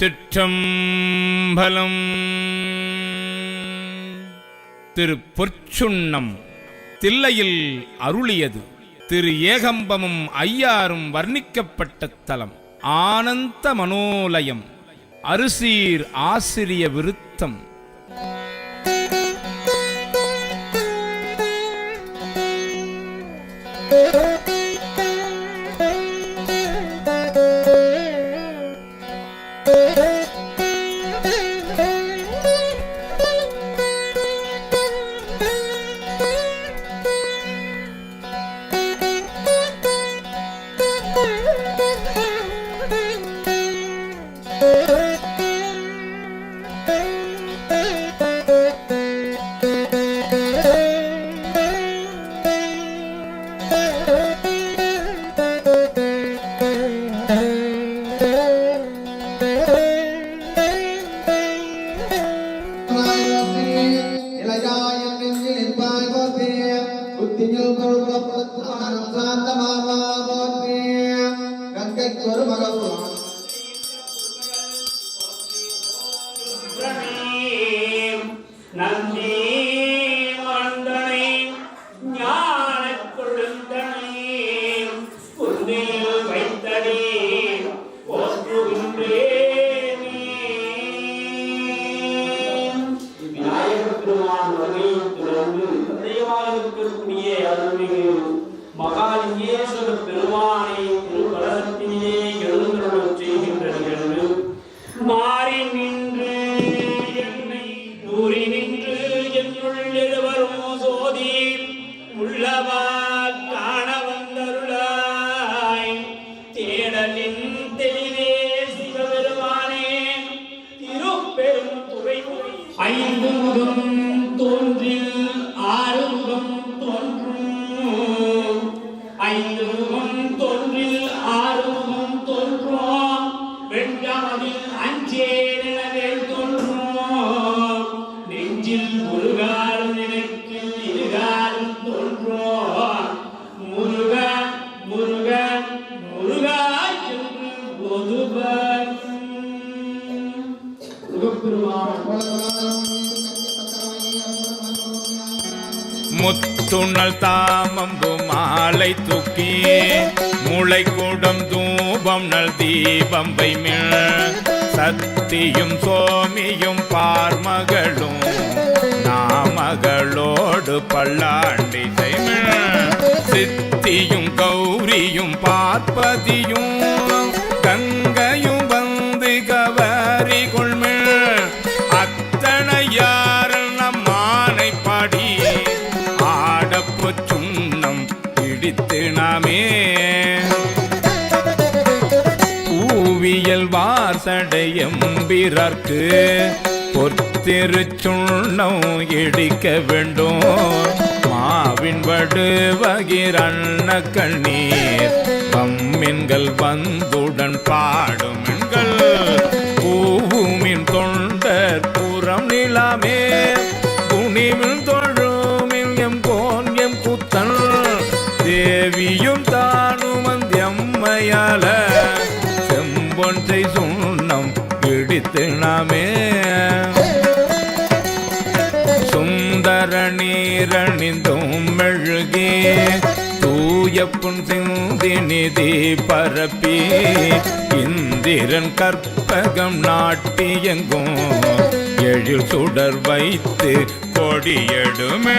சிற்றம்பலம். திரு பொற்சுண்ணம் தில்லையில் அருளியது. திரு ஏகம்பமும் ஐயாரும் வர்ணிக்கப்பட்ட தலம். ஆனந்த மனோலயம். அரிசீர் ஆசிரிய விருத்தம். இளையாயம் ஐந்து முகம் தோன்றில் ஆறு முகம் தோன்றும் வெண்காமதில் அஞ்சேனவே தோன்றும் நெஞ்சில் முருகாலும் எனக்கு இருகாலும் தோன்றும் முருக முருக முருகா என்று முத்துணல் தாமம்பு மாலை தூக்கி முளைக்கூடம் தூபம் நல் தீபம் வைமிழ். சத்தியும் சோமியும் பார்மகளும் நாமகளோடு பல்லாண்டி செய்மிழ் சித்தியும் கௌரியும் பார்ப்பதியும் வாசடையம்பிறர்க்கு பொத்திருச்சுண்ணம் இடிக்க வேண்டும். மாவின் வடு வகிரண்ண கண்ணீர் பம்மின்கள் வந்துடன் பாடும் எண்கள் இடித்து நாமே சுந்தர நீரணிந்தும் மெழுகே தூய புன் சிந்தி நிதி பரப்பி இந்திரன் கற்பகம் நாட்டியங்கும் எழில் சுடர் வைத்து கொடியெடுமே.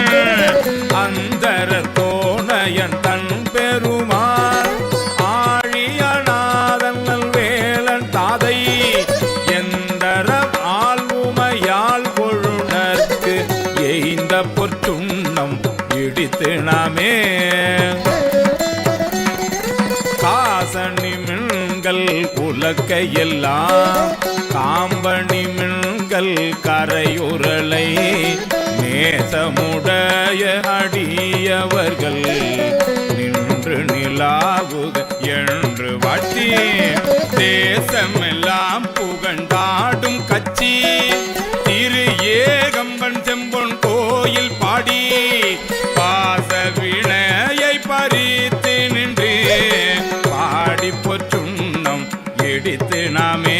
அந்தர தோணையன் எல்லாம் காம்பணி மின்கள் கரையுரலை நேசமுடைய அடியவர்கள் நின்று நிலாவுக என்று வாட்டி தேசமெல்லாம் புகண்டாடும் கட்சி திரு ஏகம்பன் செம்பொன் கோயில் பாடி பாச வினையை பறித்து மனமே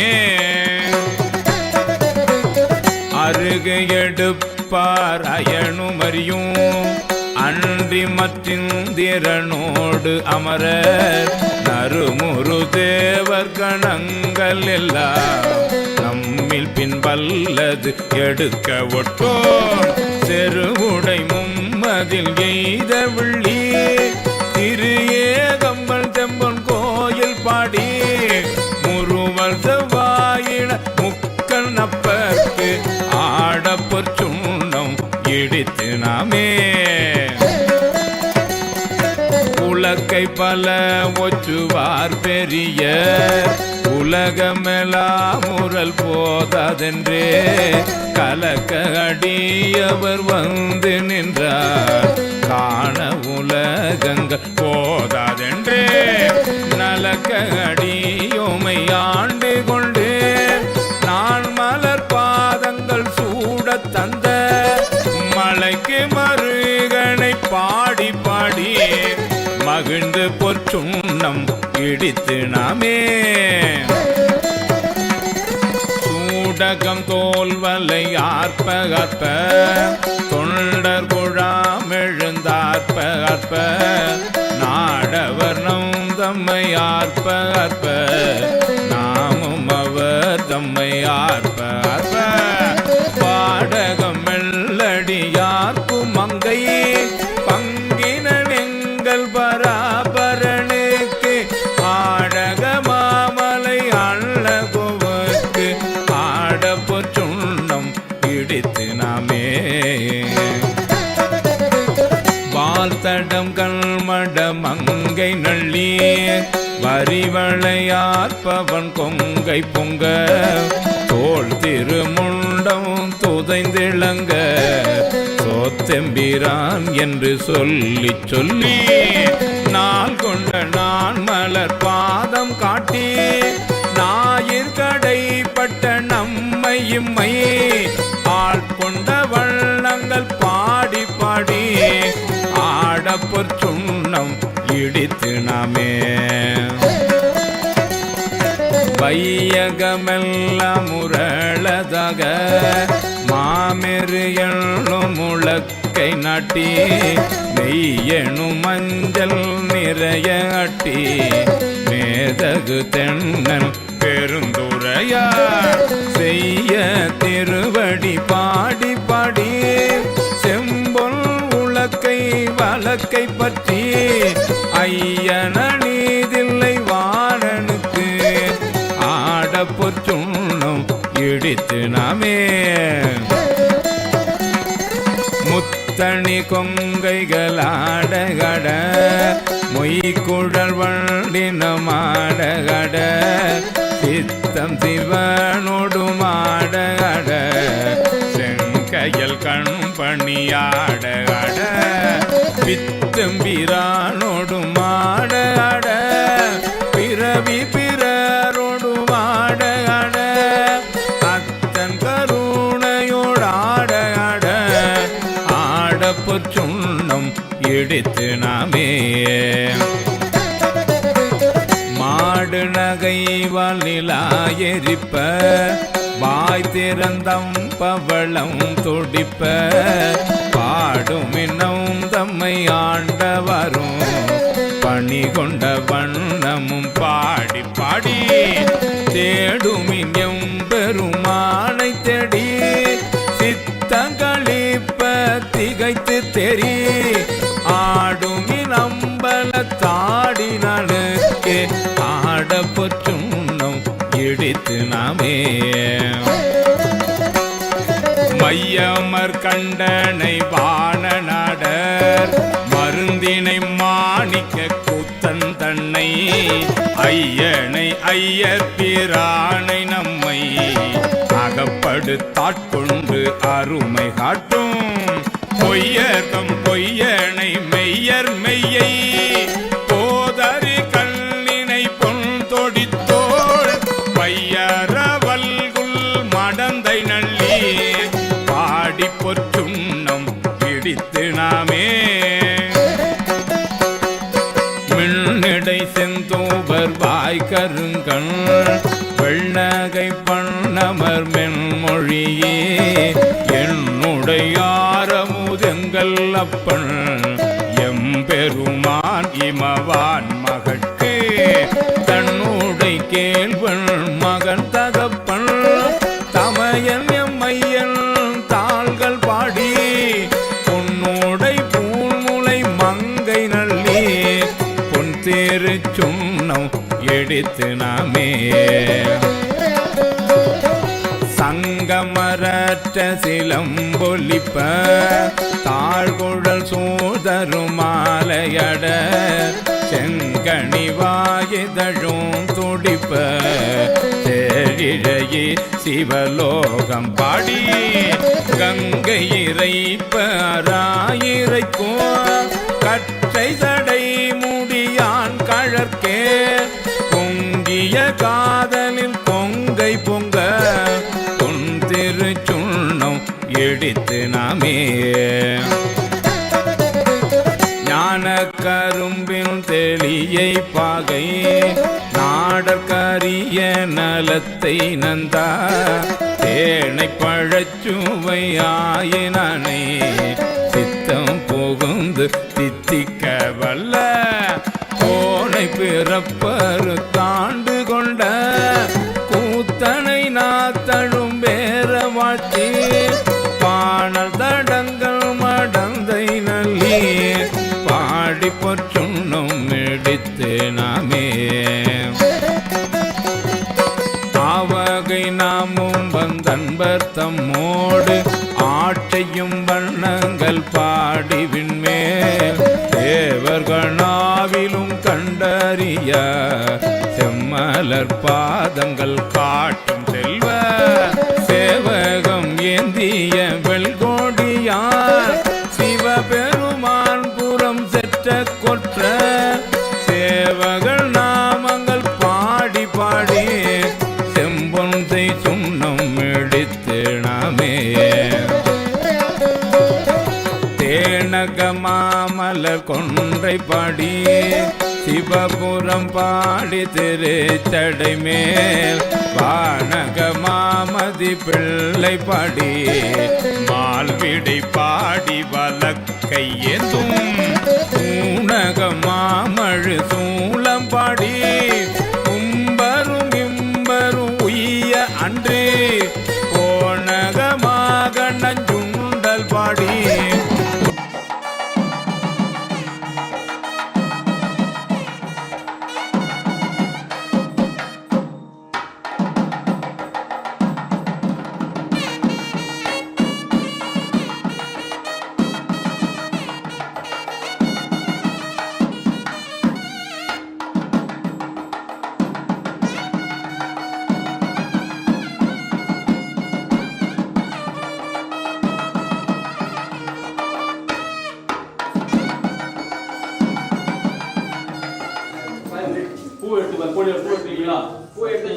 அருகு எடுப்பார் அயனுமறியும் அன்றி மற்றிந்திரனோடு அமர. நறுமுரு தேவர் கணங்கள் எல்லாம் நம்மில் பின்பல்லது எடுக்க ஒட்டோ செருவுடை மும்மதில் இடித்து நாமே. உலக்கை பல ஒற்றுவார் பெரிய. உலகமெல்லாம் முரல் போதாதென்றே. கலக்க அடியவர் வந்து நின்றார். காண உலகங்கள் போதாதென்றே. நலக்க அடியோமை ஆண்டு கொண்டு மகிழ்ந்து பொற்றுண்ணம் இடித்து நாமே. சூடகம் தோல்வலை ஆர்ப்ப ஆர்ப்ப தொண்டர் குழாம் எழுந்தார்ப்ப ஆர்ப்ப நாடவர் நம் தம்மை ஆர்ப்ப ஆர்ப்ப நாமும் அவர் தம்மை ஆர்ப்ப ஆர்ப்ப வரிவளையார்ப்பவன் கொங்கை பொங்க. தோல் திருமுண்டம் துதைந்திளங்க. சோத்தெம்பிரான் என்று சொல்லி சொல்லி நாள் கொண்ட நான் மலர் பாதம் காட்டி ஞாயிற்கடைப்பட்ட நம்மை இம்மை. ஆள் கொண்ட வண்ணங்கள் பாடி பாடி ஆடப்பொற் சுண்ணம் இடித்து நாமே. பையகமெல்ல முரளதக மாமெரு எண்ணும் முழக்கை நாட்டி மெய்யெனும் மஞ்சள் நிறைய அட்டி மேதகு தென்னல் பெருந்துரையார் செய்ய திருவடி பாடி பாடி செம்பொல் உலக்கை வழக்கை பற்றி ஐயன இடித்து நாமே. முத்தணி கொங்கைகளாடகட மொய்குழல் வண்டினமாடகட சித்தம் சிவனோடுமாடகட செங்கையல் கண் பணியாடகட பித்தம்பிரானோடு மாடகட பிறவி பிற ஆடப்பொற் சுண்ணம் இடித்து நாமே. மாடு நகை வலிலா எரிப்ப வாய் திறந்தம் பவளம் துடிப்ப. பாடும் இன்னும் தம்மை ஆண்டவரும் பணி கொண்ட வண்ணமும் பாடி பாடி. தேடும் தேடுமின் பெருமானை தேடி திகைத்து தெரி ஆடுமின் அம்பல தாடினனுக்கு ஆடப்பொச்சுண்ணம் இடித்து நாமே. மையமர் கண்டனை வான நாடர் மருந்தினை மாணிக்க கூத்தன் தன்னை ஐயனை ஐயர் பிரானை நம்மை அகப்படுத்தாட்கொண்டு அருமை காட்டும். பொய்யர்கம் பொய்யனை. வல்லப்பன் எம்பெருமான் இமவான் மக சங்கமரற்ற சிலம்பொலிப்ப தாழ்குழல் சூதரும் மாலையட செங்கனி துடிப்ப தேழிழையே சிவலோகம் பாடி கங்கை இறைப்ப அராயிரைக்கும் கற்றை சடை முடியான் கழற்கே பொங்கிய காதல் தெளியை நாடற்கரிய நலத்தை நந்தா தேனை பழச்சுவை ஆயினானே சித்தம் புகுந்து தித்திக்க வல்ல கோனை பிறப்பரு தாண்டு ஆவகை நாமும் வந்தன்பர் தம்மோடு ஆட்டையும் வண்ணங்கள் பாடி விண்மேல் தேவர்களாவிலும் கண்டறிய செம்மலர் பாதங்கள் காட்டும் செல்வ. சேவகம் ஏந்திய மாமலர் கொன்றை பாடி சிவபுரம் பாடி திருச்சடை மேல் வானக மாமதி பிள்ளை பாடி மால்விடை பாடி வலக்கை ஏந்தும் ஊனக மாமழு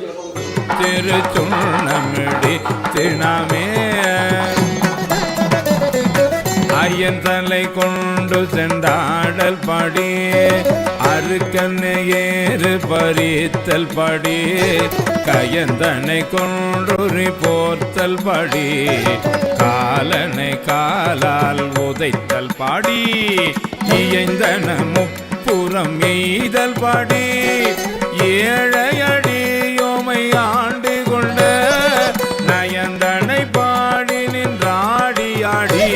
போங்க. திருச்சுண்ணமிடி தினமே ஐயன் தலை கொண்டு சென்றாடல் படி அருக்கண்ணு ஏறு பறித்தல் படி கயந்தனை கொன்றுரி போர்த்தல் படி காலனை காலால் உதைத்தல் பாடி இயந்தன முப்புறம் எய்தல் படி ஏழையடியோமை ஆண்டு கொண்ட நயந்தனை பாடி நின்றாடி ஆடி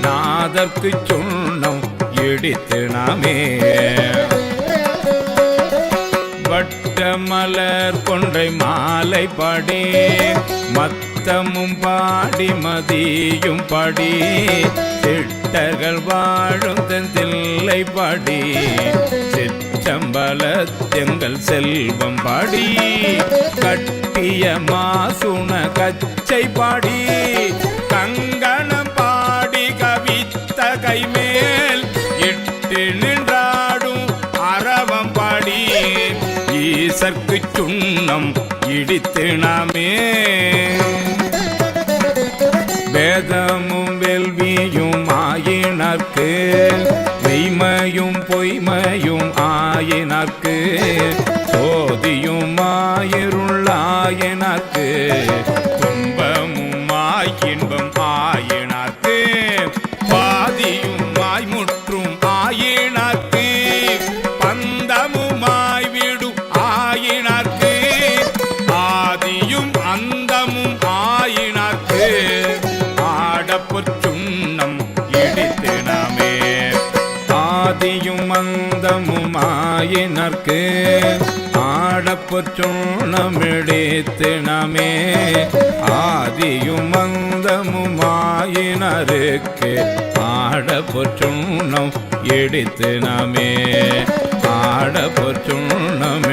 நாதற்கு சொன்னம் இடித்து நாமே வட்ட மலர் கொன்றை மாலை பாடி மத்தமும் பாடி மதியும் பாடி. திட்டர்கள் வாழும் தெந்தில்லை பாடி. சிற்றம்பலத்தெங்கள் செல்வம் பாடி கட்டிய மாசுண கச்சை பாடி கங்கணம் பாடி கவித்த கைமேல் இட்டு நின்றாடும் அரவம் பாடி ஈசற்கு சுண்ணம் இடித்து நாமே. வேதமும் வெல்வியும் ஆயினர்க்கு மெய்மையும் பொய்மையும் ஆயினக்கு. சோதியும் ஆயிருள்ளாயினக்கு அந்தமுமாயினர்க்கு ஆடப்புச்சுண்ணமிடித்தினமே ஆதியும் அந்தமுமாயினருக்கு ஆடப்புச்சுண்ணம் இடித்தினமே ஆடப்புச்சுண்ணம்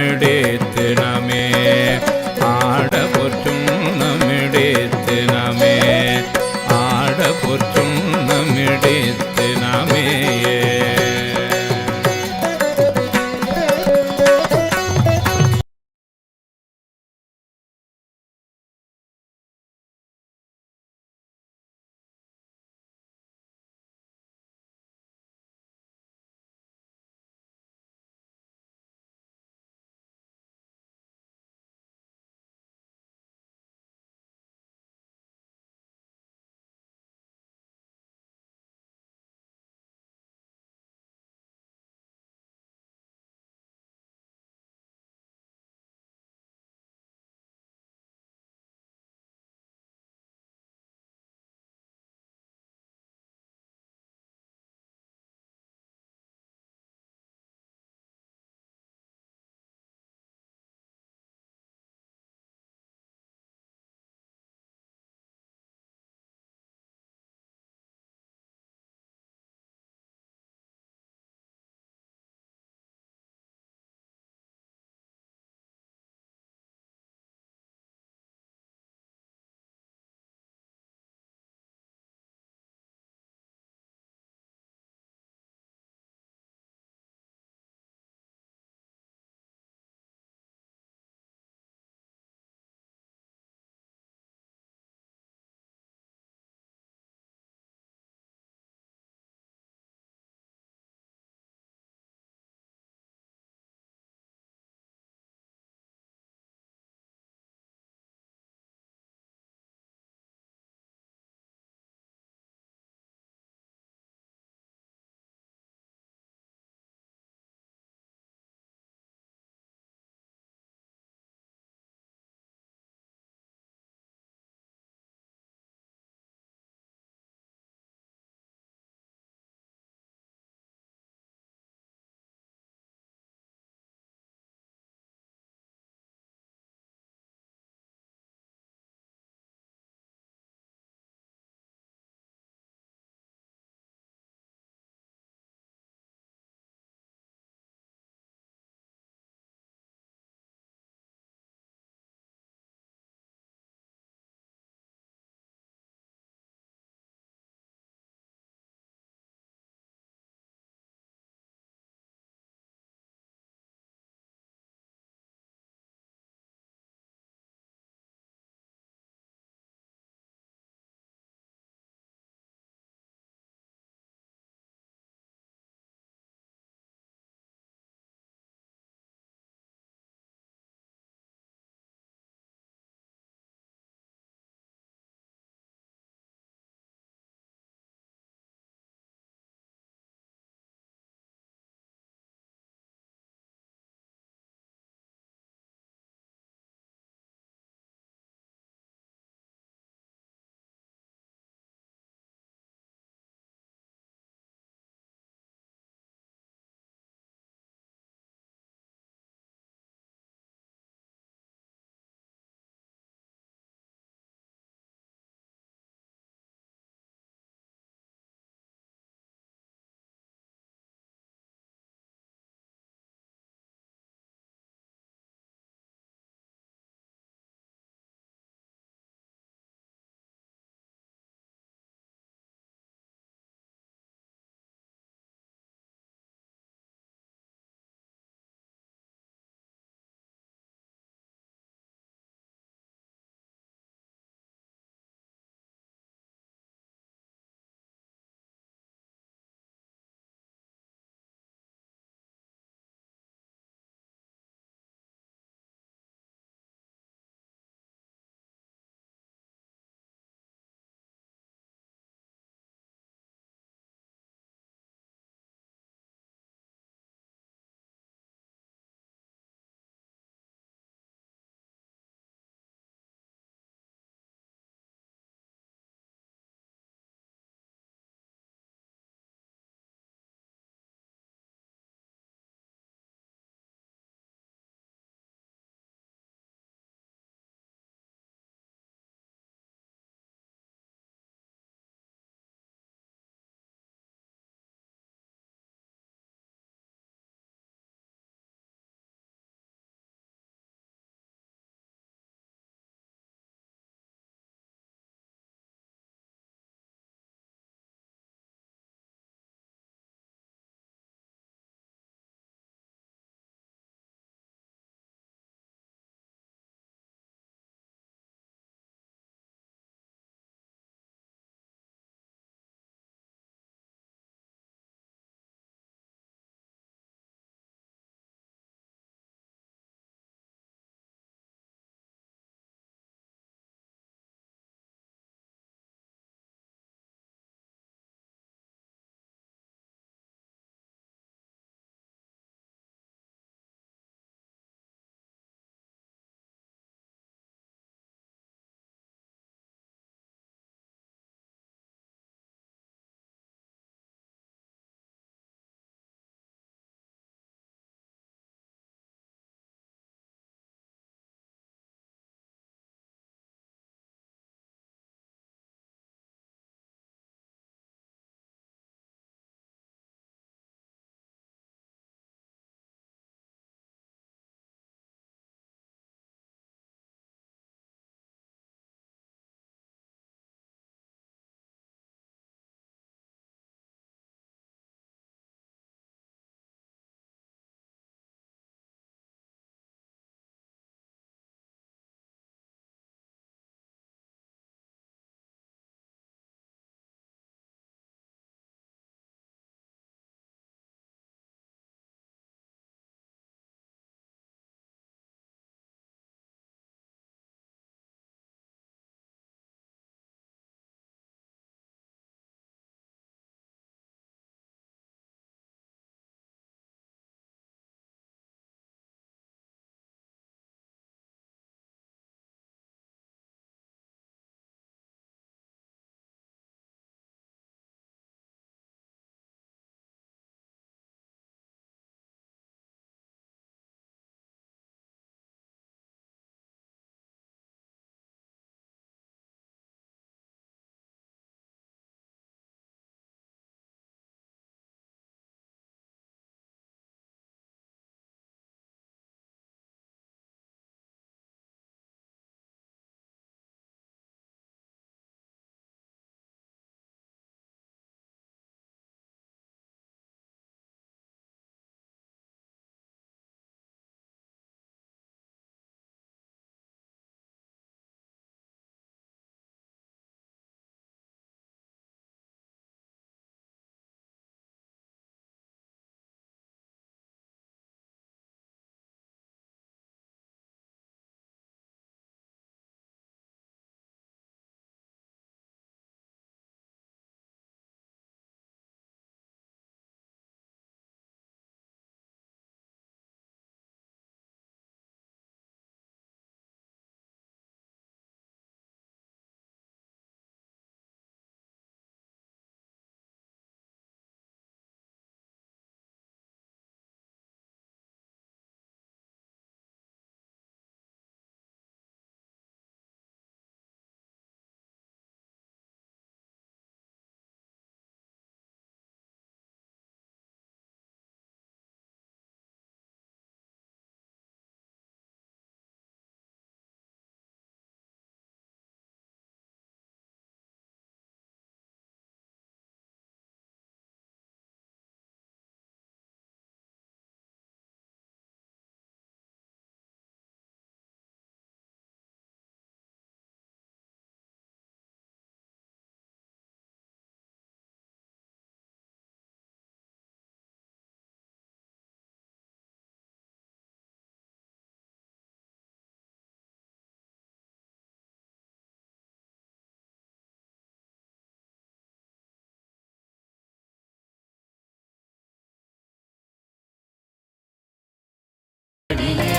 你。